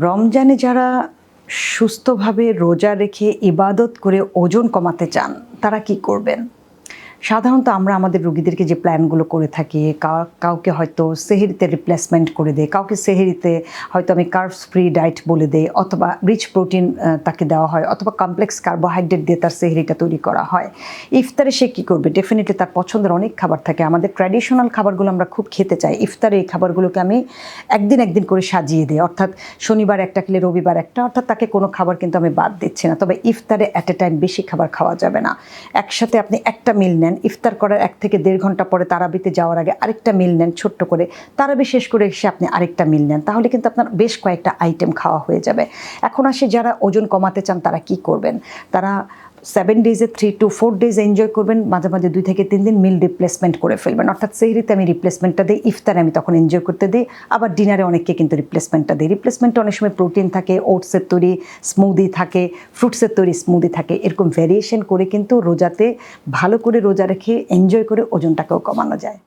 রমজানে যারা সুস্থভাবে রোজা রেখে ইবাদত করে ওজন কমাতে চান তারা কি করবেন? সাধারণত আমরা আমাদের রুগীদেরকে যে প্ল্যানগুলো করে থাকি কাউকে হয়তো সেহেরিতে রিপ্লেসমেন্ট করে দেয়, কাউকে সেহেরিতে হয়তো আমি কার্বস ফ্রি ডায়েট বলে দেই অথবা রিচ প্রোটিন তাকে দেওয়া হয় অথবা কমপ্লেক্স কার্বোহাইড্রেট দিয়ে তার সেহেরিটা তৈরি করা হয়। ইফতারে সে কী করবে? ডেফিনেটলি তার পছন্দের অনেক খাবার থাকে। আমাদের ট্র্যাডিশনাল খাবারগুলো আমরা খুব খেতে চাই। ইফতারে এই খাবারগুলোকে আমি একদিন একদিন করে সাজিয়ে দিই। অর্থাৎ শনিবার একটা খেলে রবিবার একটা, অর্থাৎ তাকে কোনো খাবার কিন্তু আমি বাদ দিচ্ছি না। তবে ইফতারে অ্যাট এ টাইম বেশি খাবার খাওয়া যাবে না। একসাথে আপনি একটা মিল নেন ইফতার করার এক থেকে দেড় ঘণ্টা পরে তারাবিতে যাওয়ার আগে আরেকটা মিল নেন ছোট্ট করে। তারাবি শেষ করে এসে আপনি আরেকটা মিল নেন, তাহলে কিন্তু আপনার বেশ কয়েকটা আইটেম খাওয়া হয়ে যাবে। এখন আসে যারা ওজন কমাতে চান তারা কি করবেন? তারা seven ডেজে three to four days enjoy করবেন, মাঝে মাঝে দুই থেকে তিন দিন মিল রিপ্লেসমেন্ট করে ফেলবেন। অর্থাৎ সেহরিতে আমি রিপ্লেসমেন্টটা দিই, ইফতারে আমি তখন এনজয় করতে দিই। আবার ডিনারে অনেককে কিন্তু রিপ্লেসমেন্টটা দিই। রিপ্লেসমেন্টে অনেক সময় প্রোটিন থাকে ওটসের তৈরি স্মুদি থাকে ফ্রুটসের তৈরি স্মুদি থাকে। এরকম ভ্যারিয়েশন করে কিন্তু রোজাতে ভালো করে রোজা রেখে এনজয় করে ওজনটাকেও কমানো যায়।